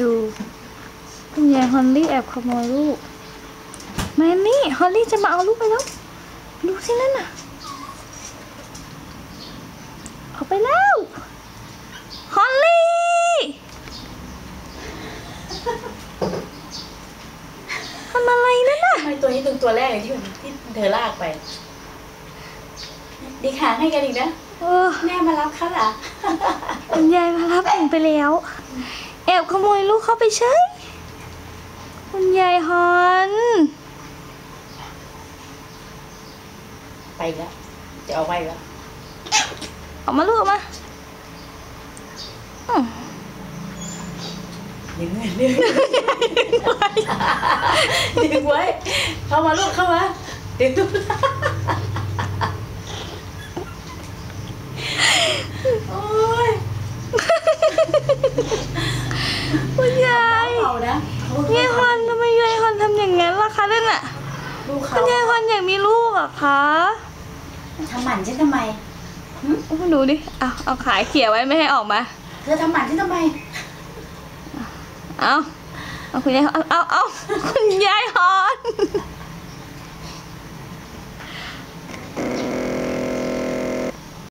ดูคุณยายฮอลลี่แอบขโมยลูกแมนนี่ฮอลลี่จะมาเอาลูกไปแล้ว ดูสินั่นน่ะออกไปแล้วฮอลลี่ทำอะไรนั่นน่ะทำไมตัวนี้ตึงตัวแรกเลยที่ที่เธอลากไป ดีหางให้กันอีกนะเออแม่มารับเขาเหรอคุณยายมารับหนูไปแล้ว แอบขโมยลูกเข้าไปใช่คุณยายฮอน ไปอีกแล้ว จะเอาไปอีกแล้วออกมาลูกออกมาอืมดึงไว้ดึงดึงไว้ เข้ามาลูกเข้ามาดึงโอ้ย คุณยาย เอานะเขา ยายฮอนทำไมยายฮอนทำอย่างนั้นล่ะคะนั่นน่ะลูกคุเขาณยายฮอนอยากมีลูกเหรอะคะทำหมันฉันทำไมโอ้ดูดิเอาเอาขาเขี่ยไว้ไม่ให้ออกมาเธอทำหมันฉันทำไมเอาเอาคุณยายเอาเอาเอาคุณ